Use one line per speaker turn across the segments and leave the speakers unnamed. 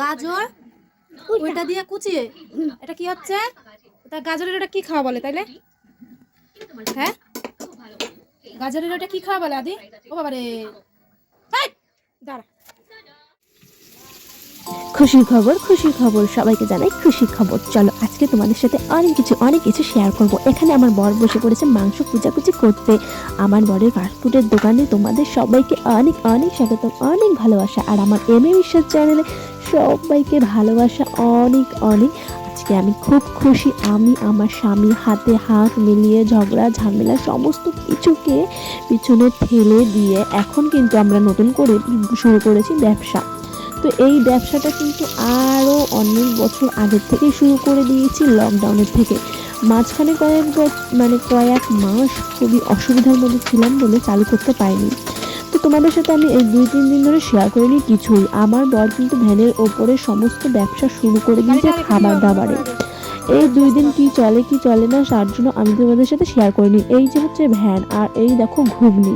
গাজর? ওইটা দিয়ে কুচিয়ে এটা কি হচ্ছে? তা গাজরের এটা কি খাওয়া বলে তাইলে? হ্যাঁ? গাজরের এটা কি খাওয়া বলে আদি? ও বাবা রে! দাঁড়া।
খুশির খবর খুশির খবর। সবাইকে জানাই খুশির খবর। চলো, আজকে তোমাদের সাথে অনেক কিছু অনেক কিছু শেয়ার করব। এখানে আমার বর বসে পড়েছে মাংস কুচাকুচি করতে। আমার বরের ফাস্টফুডের দোকানে তোমাদের সবাইকে অনেক অনেক স্বাগতম, অনেক ভালোবাসা। আর আমার এম এ বিশ্বাস চ্যানেলে সবাইকে ভালোবাসা অনেক অনেক। আজকে আমি খুব খুশি। আমি, আমার স্বামী হাতে হাত মিলিয়ে ঝগড়া, ঝামেলা, সমস্ত কিছুকে পিছনে ঠেলে দিয়ে এখন কিন্তু আমরা নতুন করে শুরু করেছি ব্যবসা। তো এই ব্যবসাটা কিন্তু আরও অনেক বছর আগের থেকেই শুরু করে দিয়েছি লকডাউনের থেকে। মাঝখানে কয়েক মানে কয়েক মাস খুবই অসুবিধার মধ্যে ছিলাম বলে চালু করতে পারিনি। তোমাদের সাথে আমি এই দুই তিন দিন ধরে শেয়ার করিনি কিছুই। আমার বর কিন্তু ভ্যানের ওপরে সমস্ত ব্যবসা শুরু করে দিয়েছে খাবার দাবারে। এই দুই দিন কি চলে কি চলে না তার জন্য আমি তোমাদের সাথে শেয়ার করিনি। এই যে হচ্ছে ভ্যান আর এই দেখো ঘুগনি।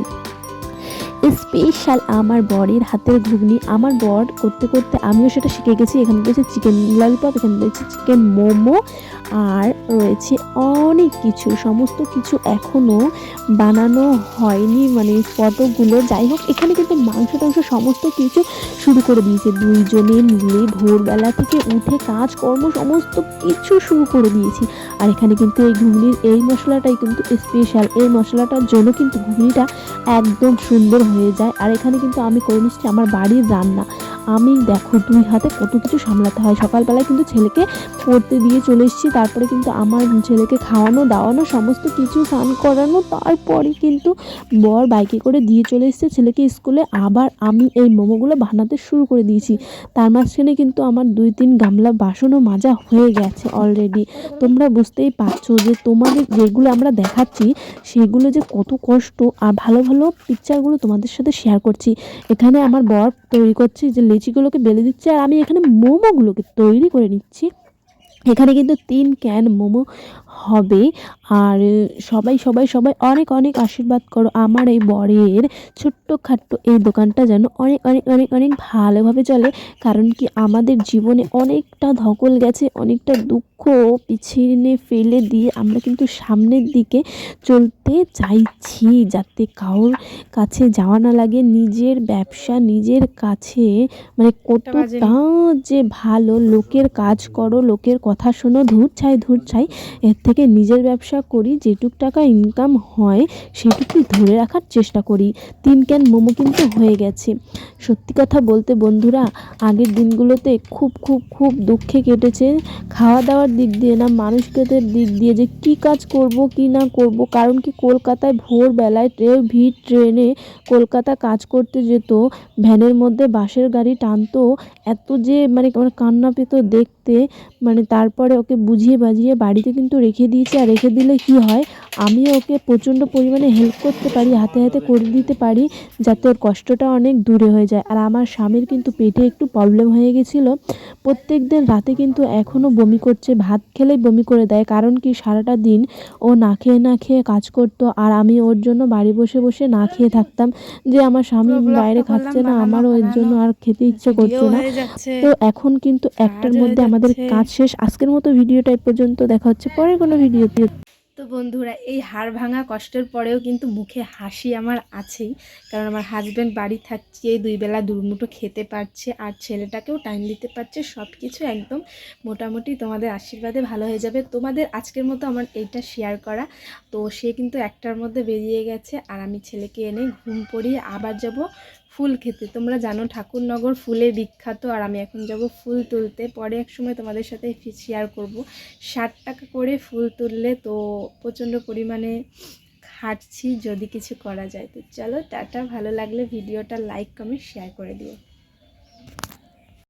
স্পেশাল আমার বরের হাতের ঘুগনি। আমার বর করতে করতে আমিও সেটা শিখে গেছি। এখানে রয়েছে চিকেন ললিপপ এখানে রয়েছে চিকেন মোমো, আর রয়েছে অনেক কিছু। সমস্ত কিছু এখনও বানানো হয়নি। মানে ফটোগুলো যাই হোক, এখানে কিন্তু মাংস টাংস সমস্ত কিছু শুরু করে দিয়েছে। দুইজনে মিলে ভোরবেলা থেকে উঠে কাজকর্ম সমস্ত কিছু শুরু করে দিয়েছি। আর এখানে কিন্তু এই ঘুগনির এই মশলাটাই কিন্তু স্পেশাল এই মশলাটার জন্য কিন্তু ঘুগনিটা একদম সুন্দর হয়ে যায়। আর এখানে কিন্তু আমি করে নিচ্ছি আমার বাড়ির রান্না। আমি দেখো দুই হাতে কত কিছু সামলাতে হয়। সকালবেলায় কিন্তু ছেলেকে পড়তে দিয়ে চলে এসেছি। তারপরে কিন্তু আমার ছেলেকে খাওয়ানো, দাওয়ানো, সমস্ত কিছু স্নান করানো। তারপরে কিন্তু বর বাইকে করে দিয়ে চলে এসেছে। ছেলেকে স্কুলে আবার আমি এই মোমোগুলো বানাতে শুরু করে দিয়েছি। তার মাঝখানে কিন্তু আমার দুই তিন গামলা বাসনও মাজা হয়ে গেছে অলরেডি তোমরা বুঝতেই পারছ যে তোমাদের যেগুলো আমরা দেখাচ্ছি, সেগুলো যে কত কষ্ট। আর ভালো ভালো পিকচারগুলো তোমাদের সাথে শেয়ার করছি। এখানে আমার বর তৈরি করছি যে লিচিগুলোকে বেলে দিচ্ছে আর আমি এখানে মোমোগুলোকে তৈরি করে নিচ্ছি। এখানে কিন্তু তিন ক্যান মোমো হবে। আর সবাই সবাই সবাই অনেক অনেক আশীর্বাদ করো আমার এই বরের ছোট্ট খাট্ট এই দোকানটা যেন অনেক অনেক অনেক অনেক ভালোভাবে চলে। কারণ কি আমাদের জীবনে অনেকটা ধকল গেছে অনেকটা দুঃখ পিছিয়ে ফেলে দিয়ে আমরা কিন্তু সামনের দিকে চলতে চাইছি যাতে কারোর কাছে যাওয়া না লাগে। নিজের ব্যবসা নিজের কাছে মানে কতটা যে ভালো লোকের কাজ করো লোকের কথা শোনো ধূর ছাই ধূর ছাই থেকে নিজের ব্যবসা করি, যেটুক টাকা ইনকাম হয় সেটুকুই ধরে রাখার চেষ্টা করি। তিন ক্যান মোমো কিন্তু হয়ে গেছে। সত্যি কথা বলতে বন্ধুরা, আগের দিনগুলোতে খুব খুব খুব দুঃখে কেটেছে। খাওয়া দাওয়ার দিক দিয়ে না মানুষকেদের দিক দিয়ে যে কি কাজ করব, কি না করব, কারণ কি কলকাতায় ভোরবেলায় ট্রে ভিড় ট্রেনে কলকাতা কাজ করতে যেত, ভ্যানের মধ্যে বাসের গাড়ি টানতো, এত যে মানে আমার কান্না পেতো দেখতে। মানে তারপরে ওকে বুঝিয়ে বাজিয়ে বাড়িতে কিন্তু রেখে দিয়েছি। আর রেখে দিলে কি হয়? আমি ওকে প্রচণ্ড পরিমাণে হেল্প করতে পারি হাতে হাতে করে দিতে পারি যাতে ওর কষ্টটা অনেক দূরে হয়ে যায়। আর আমার স্বামীর কিন্তু পেটে একটু প্রবলেম হয়ে গেছিল। প্রত্যেক দিন রাতে কিন্তু এখনও বমি করছে ভাত খেলেই বমি করে দেয়। কারণ কি সারাটা দিন ও না খেয়ে না খেয়ে কাজ করতো। আর আমি ওর জন্য বাড়ি বসে বসে না খেয়ে থাকতাম। যে আমার স্বামী বাইরে খাচ্ছে না আমারও এর জন্য আর খেতে ইচ্ছে করতো না। তো এখন কিন্তু একটার মধ্যে আমাদের কাজ শেষ। আজকের মতো ভিডিওটা পর্যন্ত দেখা হচ্ছে। পরের কোনো ভিডিওতে
তো বন্ধুরা, এই হাড় ভাঙা কষ্টের পরেও কিন্তু মুখে হাসি আমার আছেই। কারণ আমার হাজব্যান্ড বাড়ি থাকছে, দুই বেলা দুর্মুটো খেতে পারছে, আর ছেলেটাকেও টাইম দিতে পারছে সব কিছু একদম মোটামুটি তোমাদের আশীর্বাদে ভালো হয়ে যাবে। তোমাদের আজকের মতো আমার এইটা শেয়ার করা। তো সে কিন্তু একটার মধ্যে বেরিয়ে গেছে, আর আমি ছেলেকে এনে ঘুম পড়িয়ে আবার যাব ফুল খেতে। তোমরা জানো ঠাকুরনগর ফুলে বিখ্যাত আর আমি এখন যাব ফুল তুলতে। পরে এক সময় তোমাদের সাথে শেয়ার করব। ষাট টাকা করে ফুল তুললে তো প্রচণ্ড পরিমাণে খাটছি যদি কিছু করা যায়। তো চলো টাটা, ভালো লাগলে ভিডিওটা লাইক কমেন্ট শেয়ার করে দিও।